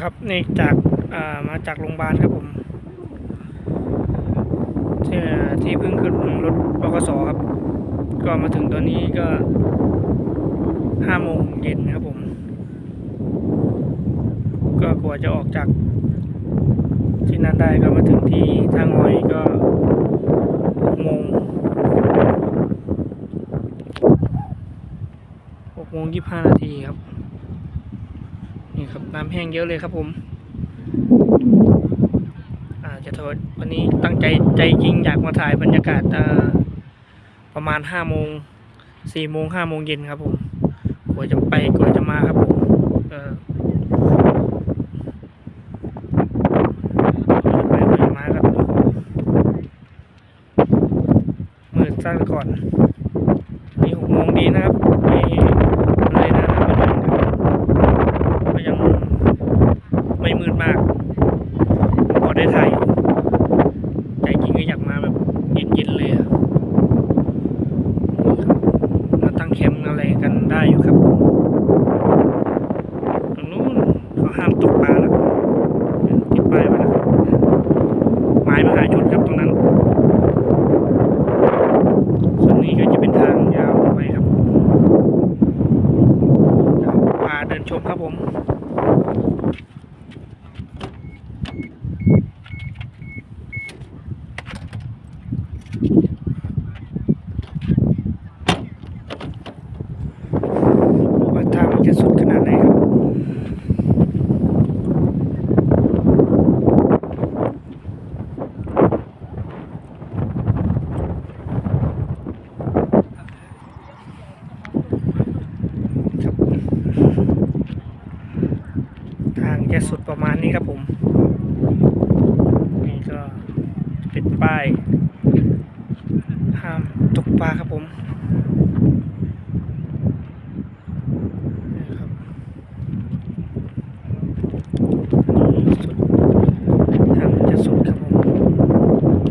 ครับนี่จากามาจากโรงพยาบาลครับผมที่เพิ่งขึ้นรถบกสครับ ก็มาถึงตอนนี้ก็ห้าโมงเย็นครับผม ก็กว่าจะออกจาก ที่นั่นได้ก็มาถึงที่ทางหอยก็หกโมงหกโมงยี่สิบห้านาทีครับ นี่ครับน้ำแห้งเยอะเลยครับผมอาจะโทษวันนี้ตั้งใจใจจริงอยากมาถ่ายบรรยากาศประมาณห้าโมงสี่โมงห้าโมงเย็นครับผมกว่าจะไปกว่าจะมาครับผมเออกว่าจะไปกว่าจะมาครับมืดซะก่อนนี่หกโมงดีนะครับนี่เลยหนะน้ำไปหน่อยนะครับ ก็ยังไม่มืดมากผมพอได้ถ่ายอยู่ใจจริงก็อยากมาแบบเย็นๆเลยอะมาตั้งแคมป์อะไรกันได้อยู่ครับผมตรงนู้นเขาห้ามตกปลาแล้วติดป้ายไว้แล้วครับไม้มหาชนครับตรงนั้น ส่วนนี้ก็จะเป็นทางยาวไปครับเดี๋ยวพาเดิน ชมครับผม ว่าทางมันจะสุดขนาดไหนครับ ครับ ทาง จะสุดประมาณนี้ครับผม นี่ก็เป็นป้าย ห้ามตกปลาครับผมนี่ครับนี่สุดทางมันจะสุดครับผม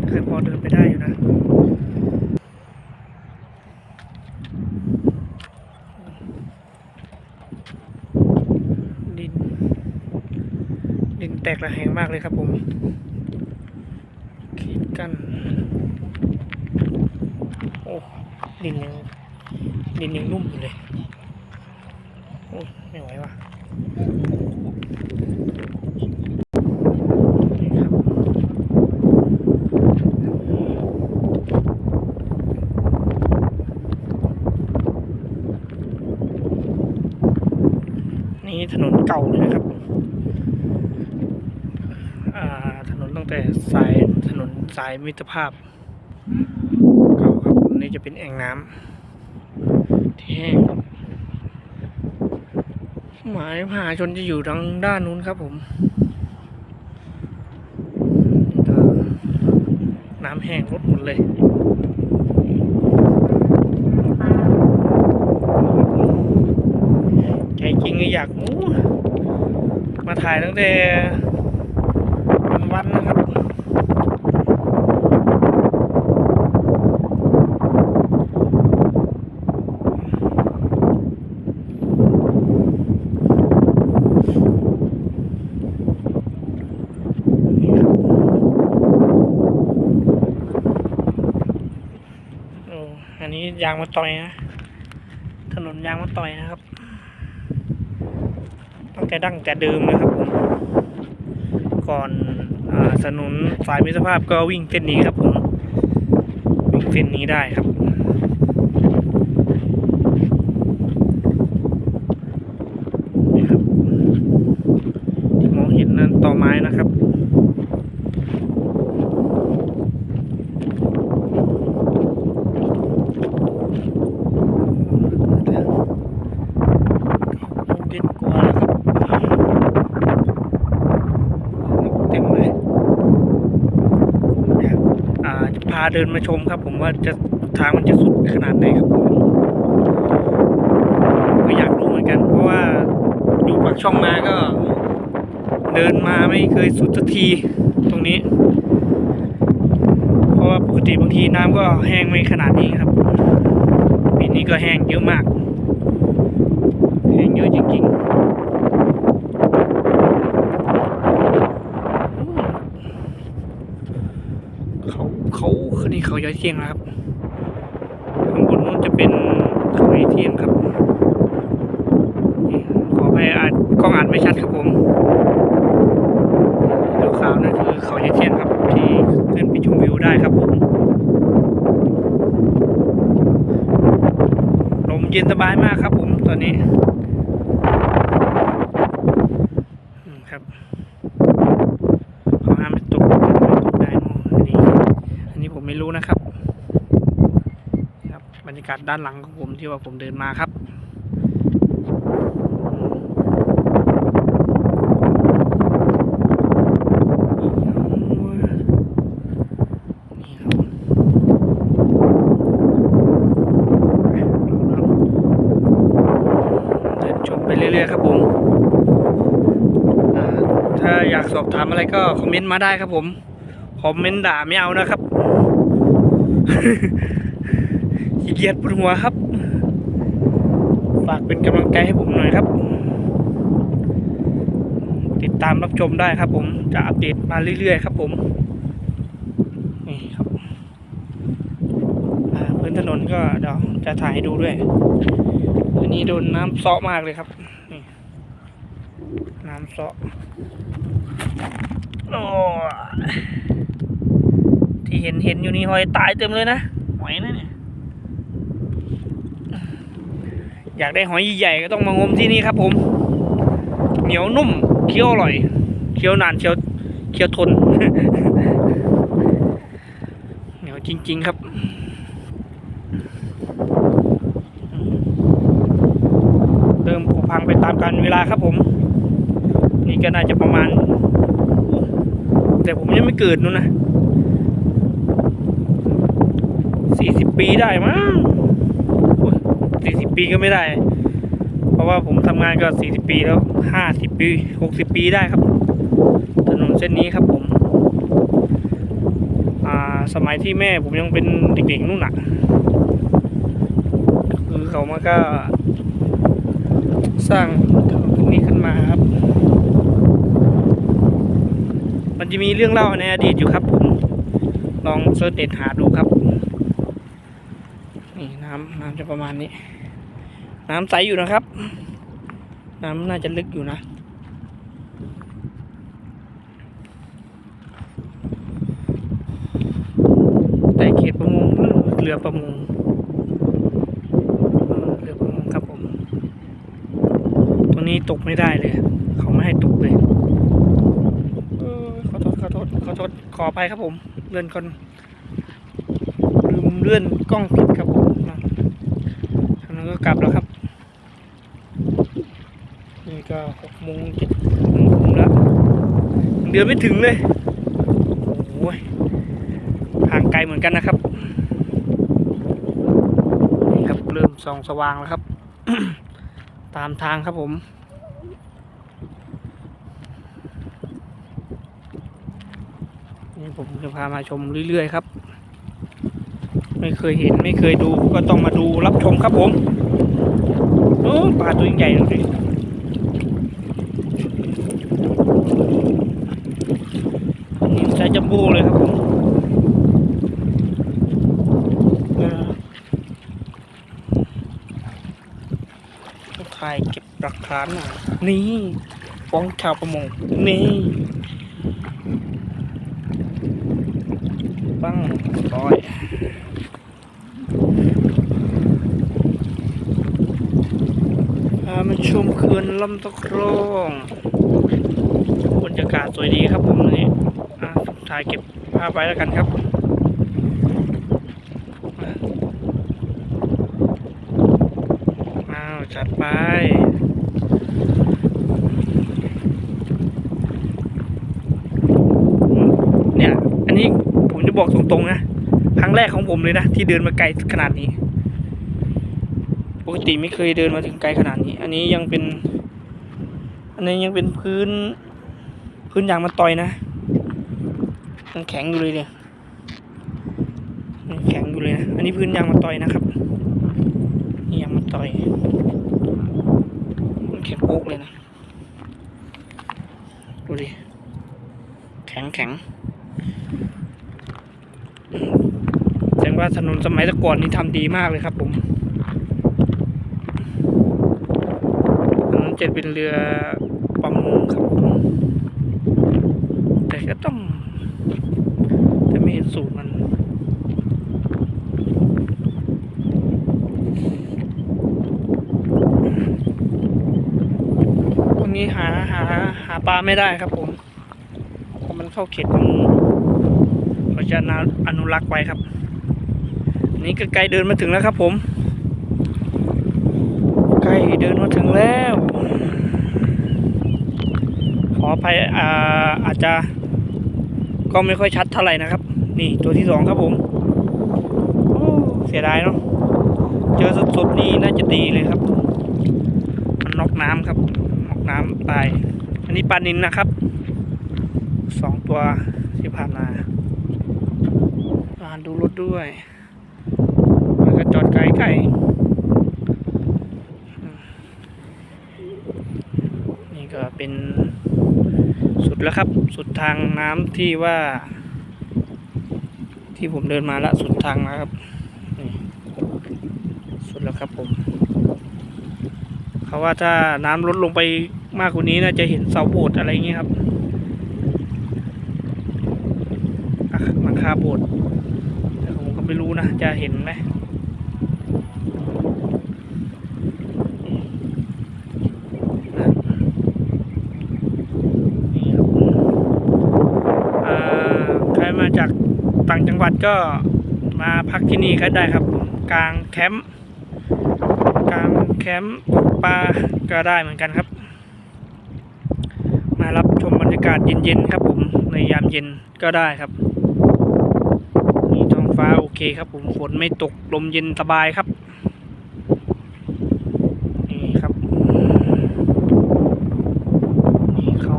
เคยพอเดินไปได้อยู่นะ ดิน ดิน แตกระแหงมากเลยครับผม ขีดกันโอ้ดินยังดินยังนุ่มอยู่เลยโอ้ยไม่ไหวว่ะนี่ถนนเก่าเลยนะครับ ถนนตั้งแต่สายถนนสายมิตรภาพเก่าครับนนี้จะเป็นแอ่งน้ำที่แห้งครับหมายมหาชนจะอยู่ทางด้านนู้นครับผม น้ำแห้งลดหมดเลยใจจริงก็อยากมาถ่ายตั้งแต่ นวันๆนะครับนี่ครับโอ้อันนี้ยางมาต่อยนะ ถนนยางมาต่อยนะครับ ตั้งแต่ดั้งแต่เดิมนะครับ ก่อน สนุนนสายมิตรภาพก็วิ่งเส้นนี้ครับผมวิ่งเส้นนี้ได้ครับ นี่ครับ ที่มองเห็นนั่นต่อไม้นะครับ เด่นกว่าแล้วครับเต็มเลยอยากอ่าจะพาเดินมาชมครับ ผมว่าจะทางมันจะสุดขนาดไหนครับผมก็อยากรู้เหมือนกัน เพราะว่าอยู่ปากช่องมาก็ เดินมาไม่เคยสุดสักทีตรงนี้ เพราะว่าปกติบางทีน้ำก็แห้งไม่ขนาดนี้ครับปีนี้ก็แห้งเยอะมาก แห้งเยอะจริงๆ เขา ยอยเที่ยงนะครับข้างบนนู้นจะเป็นเขายอยเที่ยงครับขอไปอาจกล้องอ่านไม่ชัดครับผมดาวขาวนั่นคือเขายอยเที่ยงครับ ที่ขึ้นไปชมวิวได้ครับผมลมเย็นสบายมากครับผมตอนนี้อืมครับ เขาห้ามไม่ตกไม่ตกได้เนอะอันนี้ อันนี้ผมไม่รู้นะครับ ครับบรรยากาศด้านหลังของผมที่ว่าผมเดินมาครับนี่ครับเดินชมไปเรื่อยๆครับผมถ้าอยากสอบถามอะไรก็คอมเมนต์มาได้ครับผม คอมเมนต์ด่าไม่เอานะครับ ขี้เกียจปวดหัวครับ ฝากเป็นกำลังใจให้ผมหน่อยครับ ติดตามรับชมได้ครับ ผมจะอัปเดตมาเรื่อยๆครับ ผมนี่ครับพื้นถนนก็เดี๋ยวจะถ่ายดูด้วยอันนี้โดนน้ำเซาะมากเลยครับน้ำเซาะโอ้ที่เห็นเห็นอยู่นี่หอยตายเต็มเลยนะหอยนะเนี่ย อยากได้หอยใหญ่ก็ต้องมางมที่นี่ครับ ผม เหนียวนุ่มเคี้ยวอร่อยเคี้ยวนานเคี้ยวเคี้ยวทน เหนียวจริง ๆ ครับเริ่มผุพังไปตามกาลเวลาครับผม นี่ก็น่าจะประมาณ แต่ผมยังไม่เกิดนู่นนะสี่สิบปีได้มั้ง สี่สิบปีก็ไม่ได้ เพราะว่าผมทำงานก็สี่สิบปีแล้วห้าสิบปีหกสิบปีได้ครับ ถนนเส้นนี้ครับผม อ่าสมัยที่แม่ผมยังเป็นเด็กๆนู่นน่ะคือเขามาก็สร้างถนนตรงนี้ขึ้นมาครับ มันจะมีเรื่องเล่าในอดีตอยู่ครับผม ลองเสิร์ชเด็ดหาดูครับ น้ำน้ำจะประมาณนี้ น้ำใสอยู่นะครับ น้ำน่าจะลึกอยู่นะแต่เขตประมงเรือประมงเรือประมงครับผมตรงนี้ตกไม่ได้เลย เขาไม่ให้ตกเลยเออขอโทษขอโทษขอโทษขอไปครับผมเลื่อนก่อนลืมเลื่อนกล้องผิดครับผม กลับแล้วครับ นี่ก็หกโมงเจ็ดโมงครึ่งแล้วเดือนไม่ถึงเลยโอ้ยห่างไกลเหมือนกันนะครับนี่ครับเริ่มส่องสว่างแล้วครับ ตามทางครับผมนี่ผมจะพามาชมเรื่อยๆครับ ไม่เคยเห็นไม่เคยดูก็ต้องมาดูรับชมครับผม ปลาตัวใหญ่ดูสินี่ไซส์จัมโบ้เลยครับผมถ่ายเก็บหลักฐานหน่อยนี่ฟ้องชาวประมงนี่ปั้งร้อย พามาชมเขื่อนลำตะครองบรรยากาศสวยดีครับผมนี่อะถ่ายเก็บภาพไว้แล้วกันครับอ้าวจัดไปเนี่ยอันนี้ผมจะบอกตรงๆนะครั้งแรกของผมเลยนะ ที่เดินมาไกลขนาดนี้ กติไม่เคยเดินมาถึงไกลขนาดนี้ อันนี้ยังเป็น อันนี้ยังเป็นพื้น พื้นยางมันต่อยนะยังแข็งอยู่เลยเนี่ยยังแข็งอยู่เลยนะ อันนี้พื้นยางมันต่อยนะครับ นี่ยางมันต่อย มันแข็งโป๊กเลยนะ ดูดิ แข็งแข็งแสดงว่าถนนสมัยต่ก่อนนี่ทำดีมากเลยครับผมอันนั้น จะเป็นเรือประมงครับผมแต่ก็ต้องจะไม่เห็นสูตรมันตรงนี้หาหาหาปลาไม่ได้ครับผมเพราะมันเข้าเขตของเราจะอนุรักษ์ไว้ครับ นี่ก็ไกลเดินมาถึงแล้วครับผม ล้เดินมาถึงแล้ว ขออภัยอ่าอาจจะก็ไม่ค่อยชัดเท่าไหร่นะครับ นี่ตัวที่สองครับผมโอ้เสียดายเนาะเจอสดๆนี่น่าจะดีเลยครับ มันนอกน้ำครับนอกน้ำตาย อันนี้ปลานินนะครับสองตัวที่ผ่านมาอ่านดูรถด้วย มันก็จอดไกลไก่นี่ก็ เป็นสุดแล้วครับ สุดทางน้ำที่ว่า ที่ผมเดินมาละสุดทางแล้วครับสุดแล้วครับผมเขาว่าถ้าน้ำลดลงไปมากกว่านี้น่าจะเห็นเสาโบสถ์อะไรอย่างเงี้ยครับอะหลังคาโบสถ์แต่ผมก็ไม่รู้นะ จะเห็นไหมนะนี่ครับอ่าใครมาจาก ต่างจังหวัดก็มาพักที่นี่ก็ได้ครับผมกลางแคมป์กลางแคมป์ตกปลาก็ได้เหมือนกันครับ มารับชมบรรยากาศเย็นๆครับผมในยามเย็นก็ได้ครับนี่ท้องฟ้าโอเคครับผมฝนไม่ตกลมเย็นสบายครับนี่ครับนี่เขา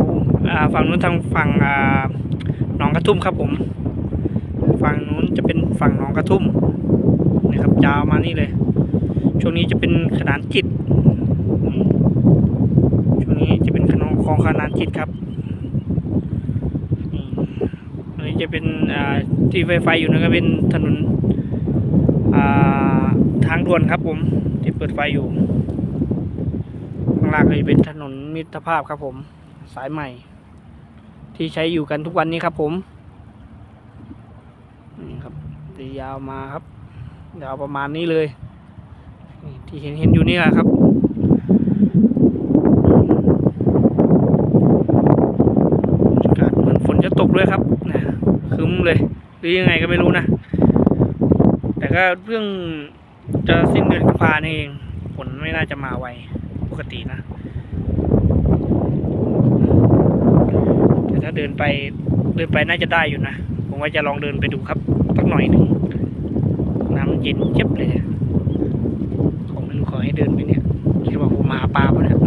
ฝั่งนู้นทางฝั่งหนองกระทุ่มครับผม ฝั่งนู้นจะเป็นฝั่งหนองกระทุ่มนี่ครับยาวมานี่เลย ช่วงนี้จะเป็นขนานจิตช่วงนี้จะเป็นขนมของขนานจิตครับอืมอันนี้จะเป็นที่ไฟไฟอยู่นะก็เป็นถนนทางด่วนครับผมที่เปิดไฟอยู่ข้างล่างก็จะเป็นถนนมิตรภาพครับผมสายใหม่ ที่ใช้อยู่กันทุกวันนี้ครับผม ตียาวมาครับ ยาวประมาณนี้เลย ที่เห็นเห็นอยู่นี่แหละครับอากาศเหมือนฝนจะตกด้วยครับนะคึ้มเลยหรือยังไงก็ไม่รู้นะ แต่ก็เรื่องจะสิ้นเดือนกุมภาเองฝนไม่น่าจะมาไวปกตินะ แต่ถ้าเดินไปเดินไปน่าจะได้อยู่นะ ผมว่าจะลองเดินไปดูครับสักหน่อยหนึ่ง เย็นเจ็บเลยผมไม่รู้ขอให้เดินไปเนี่ยคิดว่าผมมาหาปลาปะเนี่ย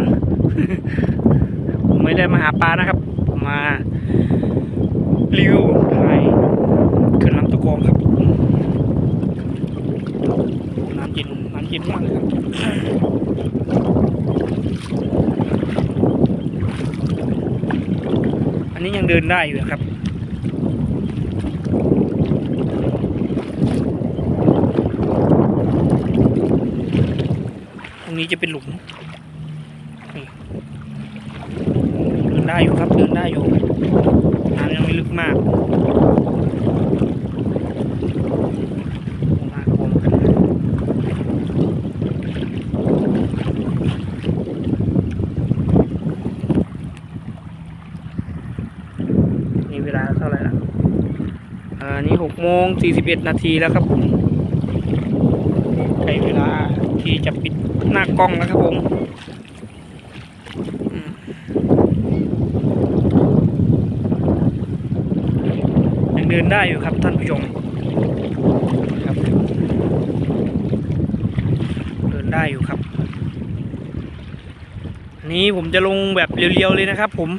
ผมไม่ได้มาหาปลานะครับ ผมมารีวิวถ่ายขึ้นลำตะกองครับน้ำเย็นน้ำเย็นมากเลยครับอันนี้ยังเดินได้อยู่ครับ ต รงนี้จะเป็นหลุมเดินได้อยู่ครับเดินได้อยู่น้ำยังไม่ลึกมากนี่เวลาเท่าไหร่ละอ่านี่หกโมงสี่สิบเอ็ดนาทีแล้วครับผมใช้เวลา ที่จะปิดหน้ากล้องแล้วครับผมยังเดินได้อยู่ครับท่านผู้ชมครับเดินได้อยู่ครับนนี้ผมจะลงแบบเรียวๆเลยนะครับ ผม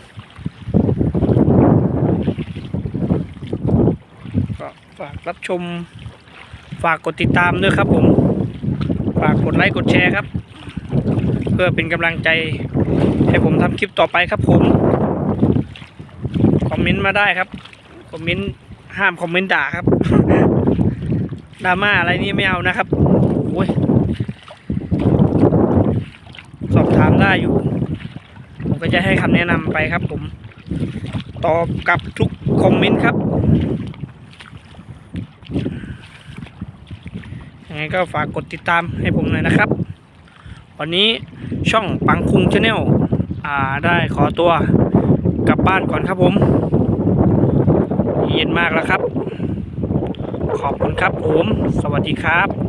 ก็ฝากรับชมฝากกดติดตามด้วยครับผม ฝากกดไลค์กดแชร์ครับ เพื่อเป็นกำลังใจให้ผมทำคลิปต่อไปครับผม คอมเมนต์มาได้ครับ คอมเมนต์ห้ามคอมเมนต์ด่าครับดราม่าอะไรนี่ไม่เอานะครับโอ้ยสอบถามได้อยู่ ผมก็จะให้คำแนะนำไปครับผม ตอบกับทุกคอมเมนต์ครับ ยังไงก็ฝากกดติดตามให้ผมหน่อยนะครับ วันนี้ช่องปังคุงชาแนลอ่าได้ขอตัวกลับบ้านก่อนครับผม เย็นมากแล้วครับ ขอบคุณครับผม สวัสดีครับ